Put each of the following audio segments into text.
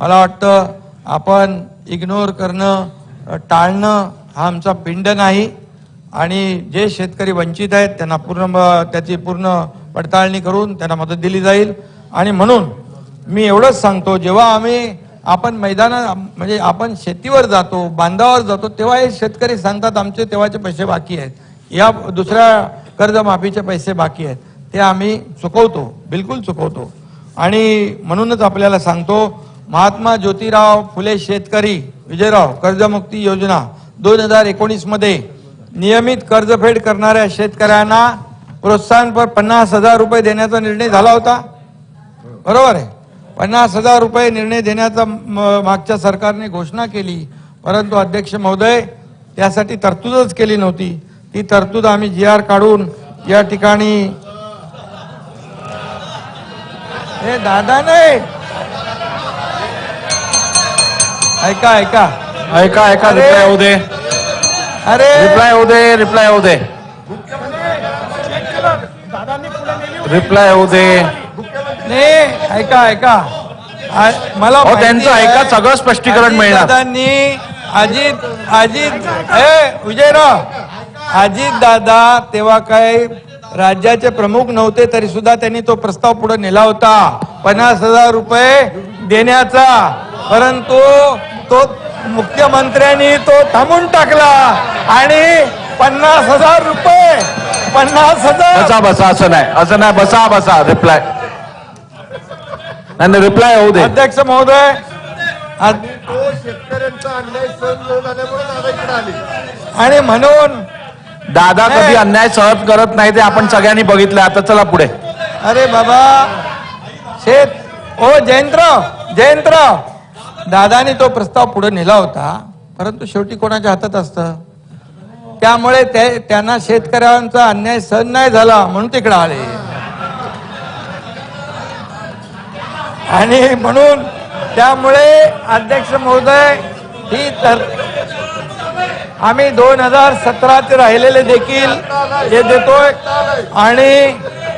मला वाटतं आपण इग्नोर करणं टाळणं हा आमचा पिंड नाही. आणि जे शेतकरी वंचित आहेत त्यांना पूर्ण म- त्याची पूर्ण पडताळणी करून त्यांना मदत दिली जाईल. आणि म्हणून मी एवढंच सांगतो जेव्हा आम्ही आपण मैदानात म्हणजे आपण शेतीवर जातो बांधावर जातो तेव्हा हे शेतकरी सांगतात आमचे तेव्हाचे पैसे बाकी आहेत. या दुसऱ्या कर्जमाफीचे पैसे बाकी आहेत. ते आम्ही चुकवतो बिलकुल चुकवतो. आणि म्हणूनच आपल्याला सांगतो महात्मा ज्योतिराव फुले शेतकरी विजयराव कर्जमुक्ती योजना दोन हजार एकोणीसमध्ये नियमित कर्जफेड करणाऱ्या शेतकऱ्यांना प्रोत्साहनपर पन्नास हजार रुपये देण्याचा निर्णय झाला होता. बरोबर आहे. पन्नास हजार रुपये निर्णय देण्याचा मागच्या सरकारने घोषणा केली परंतु अध्यक्ष महोदय त्यासाठी तरतूदच केली नव्हती. ती तरतूद आम्ही जी आर काढून या ठिकाणी हे दादा नाही. ऐका ऐका. ऐका ऐका. रिप्लाय होऊ दे. अरे. रिप्लाय होऊ दे रिप्लाय होऊ दे. रिप्लाय होऊ दे. नाही ऐका ऐका. आ- मला अहो, माहिती त्यांचं आहे, ऐका, सगळं स्पष्टीकरण अजित मिळणार. दादांनी अजित अजित ए विजयराव. अजित दादा तेव्हा काय राज्याचे प्रमुख नव्हते तरी सुद्धा त्यांनी तो प्रस्ताव पुढे नेला होता. पन्नास हजार रुपये देण्याचा. परंतु तो मुख्यमंत्र्यांनी तो थांबून टाकला आणि पन्नास हजार रुपये पन्नास हजार. बसा बसा असं नाही. असं नाही बसा बसा रिप्लाय नाही रिप्लाय होऊ दे. अध्यक्ष महोदय अध- तो शेतकऱ्यांचा अन्याय सहन न झाल्यामुळे दादा इकडे आले. आणि म्हणून दादा कधी नाही. अन्याय सहन करत नाही ते आपण सगळ्यांनी बघितलं. आता चला पुढे. अरे बाबा शेत ओ जयंतराव जयंतराव दादानी तो प्रस्ताव पुढे नेला होता परंतु शेवटी कोणाच्या हातात असतं? त्यामुळे ते त्यांना शेतकऱ्यांचा अन्याय सहन नाही झाला म्हणून तिकडे आले. आणि म्हणून त्यामुळे अध्यक्ष महोदय ही तर आम्ही दोन हजार सतरा ते राहिलेले देखील हे देतोय आणि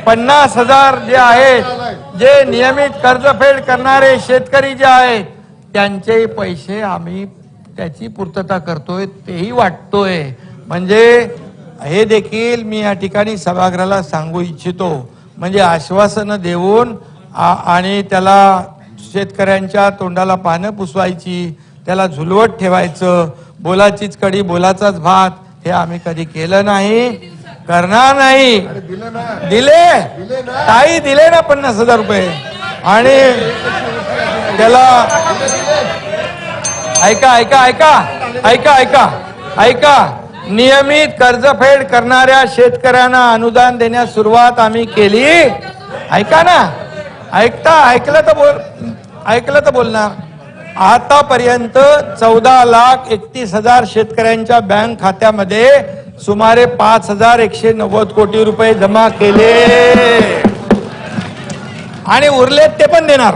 पन्नास हजार जे आहेत जे नियमित कर्जफेड करणारे शेतकरी जे आहेत त्यांचे पैसे आम्ही त्याची पूर्तता करतोय तेही वाटतोय. म्हणजे हे देखील मी या ठिकाणी सभागृहाला सांगू इच्छितो. म्हणजे आश्वासनं देऊन आ- आणि त्याला शेतकऱ्यांच्या तोंडाला पानं पुसवायची त्याला झुलवत ठेवायचं बोलाचीच कडी बोलाचाच भात हे आम्ही कधी केलं नाही. करणार नाही. दिले ताई दिले ना पन्नास हजार रुपये. आणि त्याला ऐका ऐका ऐका ऐका ऐका ऐका. नियमित कर्जफेड करणाऱ्या शेतकऱ्यांना अनुदान देण्यास सुरुवात आम्ही केली. ऐका ना. ऐकता ऐकलं तर बोल ऐकलं तर बोलणार. आतापर्यंत चौदा लाख एकतीस हजार शेतकऱ्यांच्या बँक खात्यामध्ये सुमारे पाच हजार एकशे नव्वद कोटी रुपये जमा केले. आणि उरलेत ते पण देणार.